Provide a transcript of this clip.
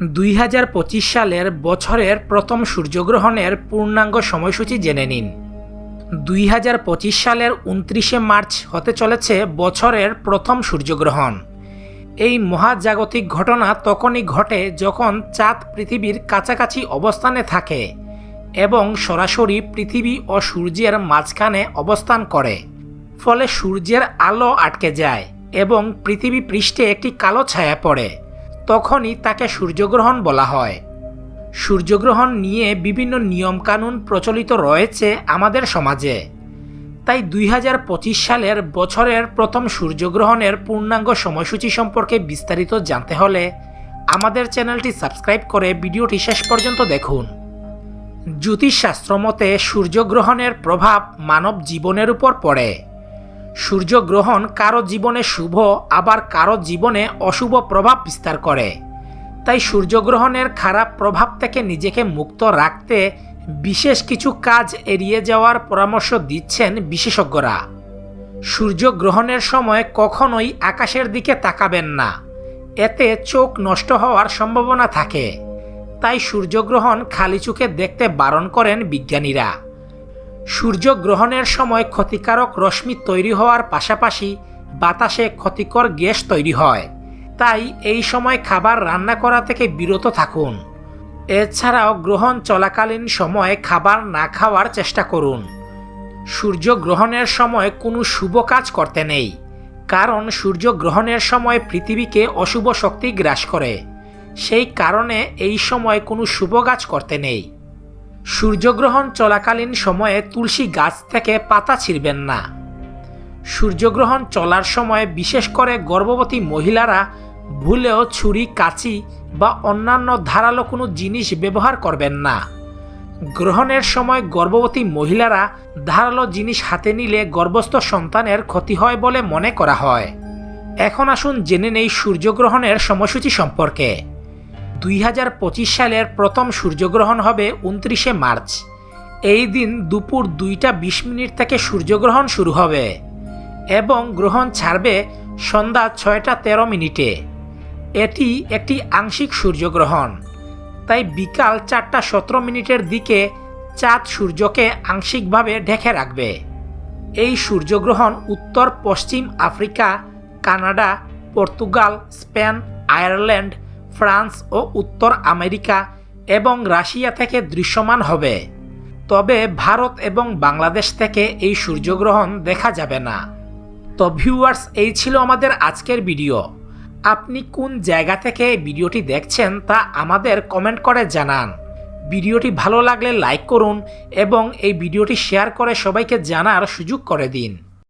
দুই হাজার পঁচিশ সালের বছরের প্রথম সূর্যগ্রহণের পূর্ণাঙ্গ সময়সূচি জেনে নিন। দুই হাজার পঁচিশ সালের উনত্রিশে মার্চ হতে চলেছে বছরের প্রথম সূর্যগ্রহণ। এই মহাজাগতিক ঘটনা তখনই ঘটে যখন চাঁদ পৃথিবীর কাছাকাছি অবস্থানে থাকে এবং সরাসরি পৃথিবী ও সূর্যের মাঝখানে অবস্থান করে। ফলে সূর্যের আলো আটকে যায় এবং পৃথিবী পৃষ্ঠে একটি কালো ছায়া পড়ে। তখনই তাকে সূর্যগ্রহণ বলা হয়। সূর্যগ্রহণ নিয়ে বিভিন্ন নিয়মকানুন প্রচলিত রয়েছে আমাদের সমাজে। তাই দুই হাজার পঁচিশ সালের বছরের প্রথম সূর্যগ্রহণের পূর্ণাঙ্গ সময়সূচি সম্পর্কে বিস্তারিত জানতে হলে আমাদের চ্যানেলটি সাবস্ক্রাইব করে ভিডিওটি শেষ পর্যন্ত দেখুন। জ্যোতিষশাস্ত্র মতে সূর্যগ্রহণের প্রভাব মানব জীবনের উপর পড়ে। সূর্যগ্রহণ কারও জীবনে শুভ, আবার কারও জীবনে অশুভ প্রভাব বিস্তার করে। তাই সূর্যগ্রহণের খারাপ প্রভাব থেকে নিজেকে মুক্ত রাখতে বিশেষ কিছু কাজ এড়িয়ে যাওয়ার পরামর্শ দিচ্ছেন বিশেষজ্ঞরা। সূর্যগ্রহণের সময় কখনোই আকাশের দিকে তাকাবেন না। এতে চোখ নষ্ট হওয়ার সম্ভাবনা থাকে। তাই সূর্যগ্রহণ খালি চোখে দেখতে বারণ করেন বিজ্ঞানীরা। সূর্যগ্রহণের সময় ক্ষতিকারক রশ্মি তৈরি হওয়ার পাশাপাশি বাতাসে ক্ষতিকর গ্যাস তৈরি হয়। তাই এই সময় খাবার রান্না করা থেকে বিরত থাকুন। এছাড়াও গ্রহণ চলাকালীন সময়ে খাবার না খাওয়ার চেষ্টা করুন। সূর্যগ্রহণের সময় কোনো শুভ কাজ করতে নেই, কারণ সূর্যগ্রহণের সময় পৃথিবীকে অশুভ শক্তি গ্রাস করে। সেই কারণে এই সময় কোনো শুভ কাজ করতে নেই। সূর্যগ্রহণ চলাকালীন সময়ে তুলসী গাছ থেকে পাতা ছিঁড়বেন না। সূর্যগ্রহণ চলার সময় বিশেষ করে গর্ভবতী মহিলারা ভুলেও ছুরি, কাঁচি বা অন্যান্য ধারালো কোনো জিনিস ব্যবহার করবেন না। গ্রহণের সময় গর্ভবতী মহিলারা ধারালো জিনিস হাতে নিলে গর্ভস্থ সন্তানের ক্ষতি হয় বলে মনে করা হয়। এখন আসুন জেনে নেই সূর্যগ্রহণের সময়সূচি সম্পর্কে। দুই হাজার পঁচিশ সালের প্রথম সূর্যগ্রহণ হবে উনত্রিশে মার্চ। এই দিন দুপুর দুইটা বিশ মিনিট থেকে সূর্যগ্রহণ শুরু হবে এবং গ্রহণ ছাড়বে সন্ধ্যা ছয়টা তেরো মিনিটে। এটি একটি আংশিক সূর্যগ্রহণ। তাই বিকাল চারটা সতেরো মিনিটের দিকে চাঁদ সূর্যকে আংশিকভাবে ঢেকে রাখবে। এই সূর্যগ্রহণ উত্তর পশ্চিম Africa, Canada, Portugal, Spain, Ireland France ও উত্তর আমেরিকা এবং রাশিয়া থেকে দৃশ্যমান হবে। তবে ভারত এবং বাংলাদেশ থেকে এই সূর্যগ্রহণ দেখা যাবে না। তো ভিউয়ার্স এই ছিল আমাদের আজকের ভিডিও আপনি কোন জায়গা থেকে ভিডিওটি দেখছেন তা আমাদের কমেন্ট করে জানান। ভিডিওটি ভালো লাগলে লাইক করুন এবং এই ভিডিওটি শেয়ার করে সবাইকে জানার সুযোগ করে দিন।